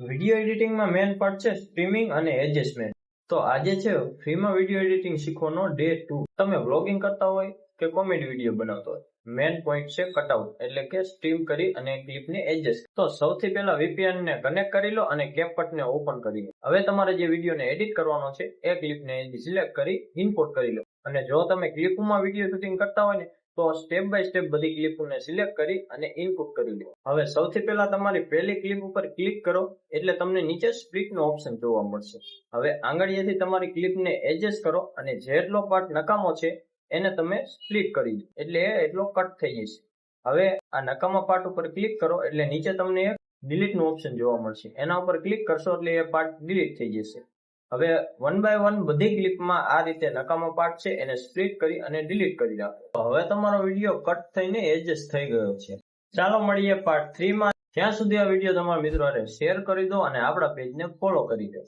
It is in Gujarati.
વીડિયો એડિટિંગમાં મેન પાર્ટ છે સ્ટ્રીમિંગ અને એડજસ્ટમેન્ટ તો આજે છે ફ્રીમાં વીડિયો એડિટિંગ શીખવાનો ડે ટુ તમે વ્લોગિંગ કરતા હોય કે કોમેડી વીડિયો બનાવતો હોય? મેઇન પોઈન્ટ છે કટઆઉટ એટલે કે સ્ટ્રીમ કરી અને ક્લિપને એડજસ્ટ તો સૌથી પહેલા વીપીએન ને કનેક્ટ કરી લો અને કેપકટને ઓપન કરી લો. હવે તમારે જે વિડીયોને એડિટ કરવાનો છે, એ ક્લિપને સિલેક્ટ કરી ઇમ્પોર્ટ કરી લો. અને જો તમે ક્લિપમાં વીડિયો શૂટિંગ કરતા હોય ને તો સ્ટેપ બાય સ્ટેપ બધી ક્લિપોને સિલેક્ટ કરી અને ઇનપુટ કરી લો. હવે સૌથી પહેલા તમારી પહેલી ક્લિપ ઉપર ક્લિક કરો, એટલે તમને નીચે સ્પ્લિટનો ઓપ્શન જોવા મળશે. હવે આંગળીએથી તમારી ક્લિપને એડજસ્ટ કરો અને જેટલો પાર્ટ નકામો છે, એને તમે સ્પ્લિટ કરી દો એટલે એટલો કટ થઈ જશે. હવે આ નકામા પાર્ટ ઉપર ક્લિક કરો, એટલે નીચે તમને એક ડિલીટનું ઓપ્શન જોવા મળશે. એના ઉપર ક્લિક કરશો એટલે એ પાર્ટ ડિલીટ થઈ જશે. હવે વન બાય વન બધી ક્લિપમાં આ રીતે નકામો પાર્ટ છે, એને સ્પ્લિટ કરી અને ડિલીટ કરી નાખો. હવે તમારો વીડિયો કટ થઈને એડજસ્ટ થઈ ગયો છે. ચાલો મળીએ પાર્ટ થ્રીમાં ત્યાં સુધી આ વીડિયો તમારા મિત્રો શેર કરી દો અને આપણા પેજને ફોલો કરી દો